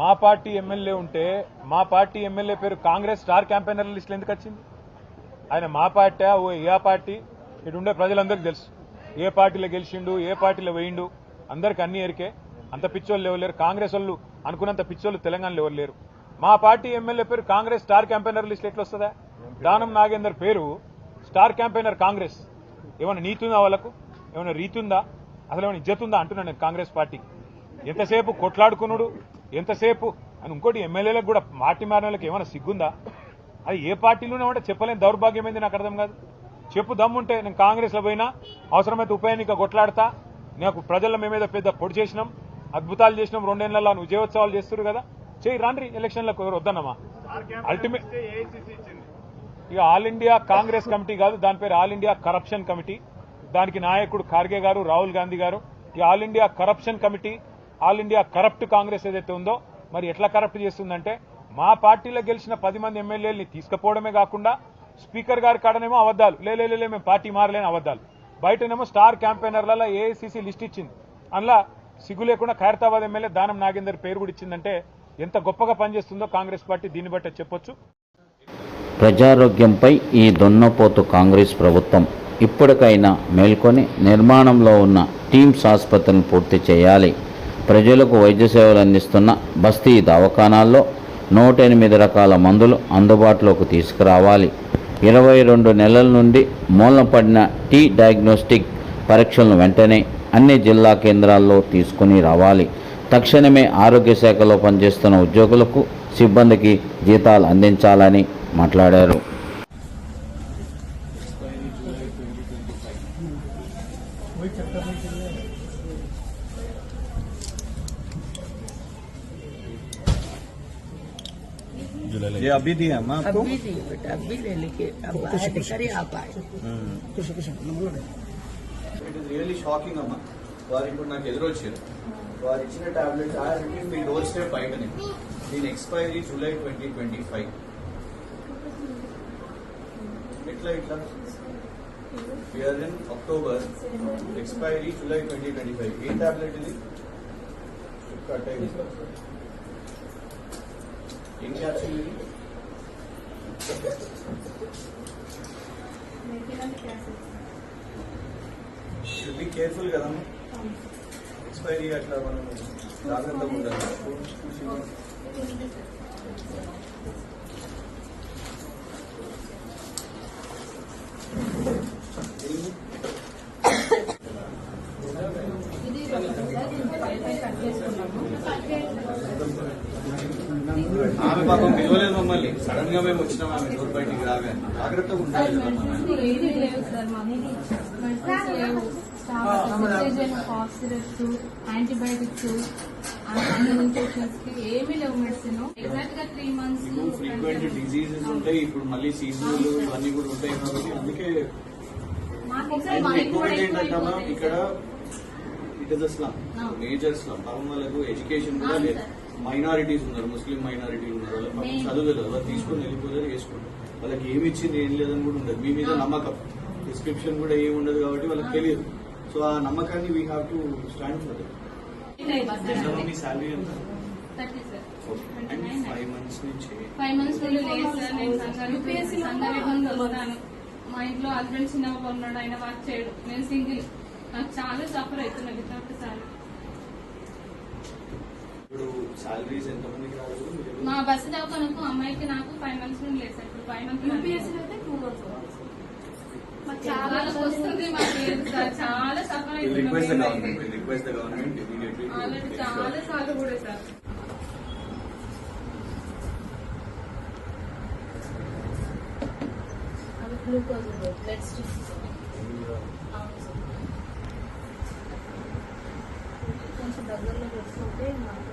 మా party MLA ఉంటే మా పార్టీ ఎమ్మెల్యే పేరు కాంగ్రెస్ స్టార్ క్యాంపెయినర్ లిస్ట్ ఎందుకు వచ్చింది? ఆయన మా పార్టీ ఓ ఏ పార్టీ? ఇటు ఉండే ప్రజలందరికీ తెలుసు. ఏ పార్టీలో గెలిచిండు ఏ పార్టీలో వేయిండు? అందరికి అన్ని ఎరికే అంత పిచ్చోళ్ళు ఎవరు లేరు. కాంగ్రెస్ వాళ్ళు అనుకున్నంత పిచ్చోళ్ళు తెలంగాణలో ఎవరు లేరు. మా పార్టీ ఎమ్మెల్యే పేరు కాంగ్రెస్ స్టార్ క్యాంపెయినర్ లిస్ట్ ఎట్లా వస్తుందా దానం నాగేందర్ పేరు స్టార్ క్యాంపెయినర్ కాంగ్రెస్. ఏమైనా నీతుందా ఉందా వాళ్ళకు? ఏమైనా రీతుందా? అసలు ఏమైనా ఇజ్జత్ ఉందా అంటున్నాను నేను కాంగ్రెస్ పార్టీకి ఎంతసేపు కొట్లాడుకున్నాడు? ఎంతసేపు? అని ఇంకోటి ఎమ్మెల్యేలకు కూడా పార్టీ మారిన వాళ్ళకి ఏమైనా సిగ్గుందా? అది ఏ పార్టీలోనే ఉంటే చెప్పలేని దౌర్భాగ్యం ఏంది నాకు అర్థం కాదు. చెప్పు దమ్ముంటే నేను కాంగ్రెస్లో పోయినా అవసరమైతే ఉప ఎన్నిక కొట్లాడతా. నాకు ప్రజల మేమేదో పెద్ద పొడి చేసినాం అద్భుతాలు చేసినాం రెండేళ్ళలో విజయోత్సవాలు చేస్తున్నారు కదా. చేయి రాండ్రి ఎలక్షన్లకు ఎవరు వద్దన్నమా? అల్టిమేట్ ఇక ఆల్ ఇండియా కాంగ్రెస్ కమిటీ కాదు దాని పేరు ఆల్ ఇండియా కరప్షన్ కమిటీ. దానికి నాయకుడు ఖార్గే గారు రాహుల్ గాంధీ గారు ఈ all India corruption committee all India corrupt Congress ఏదైతే ఉందో మరి ఎట్లా కరప్ట్ చేస్తుందంటే మా పార్టీలో గెలిచిన పది మంది ఎమ్మెల్యేలని తీసుకుపోవడమే కాకుండా స్పీకర్ గారి కాడనేమో అబద్దాలు లేలే మేము పార్టీ మారలేని అబద్దాలు బయటనేమో స్టార్ క్యాంపెయినర్లలో ఏఐసీసీ లిస్ట్ ఇచ్చింది. అందులో సిగ్గు లేకుండా ఖైరతాబాద్ ఎమ్మెల్యే దానం నాగేందర్ పేరు కూడా ఇచ్చిందంటే ఎంత గొప్పగా పనిచేస్తుందో కాంగ్రెస్ పార్టీ దీన్ని బట్టి చెప్పొచ్చు. ప్రజారోగ్యంపై ఈ దొన్నపోతు కాంగ్రెస్ ప్రభుత్వం ఇప్పటికైనా మేల్కొని నిర్మాణంలో ఉన్న టీమ్స్ ఆసుపత్రిని పూర్తి చేయాలి. ప్రజలకు వైద్య సేవలు అందిస్తున్న బస్తీ దవాఖానాల్లో నూట ఎనిమిది రకాల మందులు అందుబాటులోకి తీసుకురావాలి. ఇరవై రెండు నెలల నుండి మూలపడిన టీ డయాగ్నోస్టిక్ పరీక్షలను వెంటనే అన్ని జిల్లా కేంద్రాల్లో తీసుకుని రావాలి. తక్షణమే ఆరోగ్య శాఖలో పనిచేస్తున్న ఉద్యోగులకు సిబ్బందికి జీతాలు అందించాలని మాట్లాడారు. ये अभी दिया हम आपको अभी दी बेटा अभी ले लेके अब आया लेकर आप आए ఇట్ ఇస్ రియల్లీ షాకింగ్ అమ్మా వారు ఇప్పుడు నాకు ఎదురొచ్చారు వారు ఇచ్చిన టాబ్లెట్స్ ఆ రిలీజ్ మీ డోర్ స్టెప్ బయటనే దీని expiry July twenty twenty five ఎట్లా ఇట్లా year in October expiry July twenty twenty five A tablet ఇది కట్ అయింది ఏం ఇది షుడ్ బి కేర్ఫుల్ కదమ్మా ఎక్స్పైరీ అట్లా మనం జాగ్రత్తగా ఉండాలి. ఆమె పాపం పిలవలేదు మమ్మల్ని. సడన్గా మేము వచ్చినాం ఆమె డోర్ బయటికి రాగా జాగ్రత్తగా ఉండాలి యాంటీబయాటిక్స్ ఏమీ లేవు మెడిసిన్ ఎగ్జాక్ట్గా త్రీ మంత్స్ ఫ్రీక్వెంట్ డిజీజెస్ ఉంటాయి ఇప్పుడు మళ్ళీ సీజనల్ ఇవన్నీ కూడా ఉంటాయి కాబట్టి అందుకే ఇక్కడ it is a slum major slum పాపం వాళ్ళకు ఎడ్యుకేషన్ కూడా లేదు. మైనారిటీస్ ఉన్నారు ముస్లిం మైనారిటీ ఉన్నారు వాళ్ళకి పాపం Main. చదువు తెలియదు వాళ్ళు తీసుకొని వెళ్ళిపోతారు వేసుకుంటారు. వాళ్ళకి ఏమి ఇచ్చింది ఏం లేదని కూడా ఉండదు. మీ మీద. నమ్మకం. డిస్క్రిప్షన్ కూడా ఏమి ఉండదు కాబట్టి వాళ్ళకి తెలియదు. సో ఆ నమ్మకాన్ని we have to stand for me salary ఎంత? ఫైవ్ మంత్స్ నుంచి? ఫైవ్ మంత్స్ నుండి లేదు సార్. నేను సంగారెడ్డి సంగారెడ్డి నుండి వస్తాను. మా ఇంట్లో హస్బెండ్ చిన్న ఉన్నాడు ఆయన వర్క్ చేయడు. నేను సింగిల్ నాకు చాలా సఫర్ అవుతున్నా వితౌట్ సార్ ఇప్పుడు శాలరీస్ ఎంత మందికి రాలేదు మీరు మా బస్సు దవాఖానకు అమ్మాయికి నాకు ఫైవ్ మంత్స్ నుండి లేదు సార్. ఇప్పుడు ఫైవ్ మంత్స్ వాళ్ళకి వస్తుంది మాకు లేదు సార్. చాలా సఫర్ రిక్వెస్ట్ ద అవుతున్నాం government request the government immediately already చాలా సార్లు కూడా సార్. అవి గ్లూకోజ్ బ్లడ్ స్టిక్స్ అవును సార్. కొంచెం దగ్గరలో పెట్టుకుంటే మాకు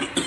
you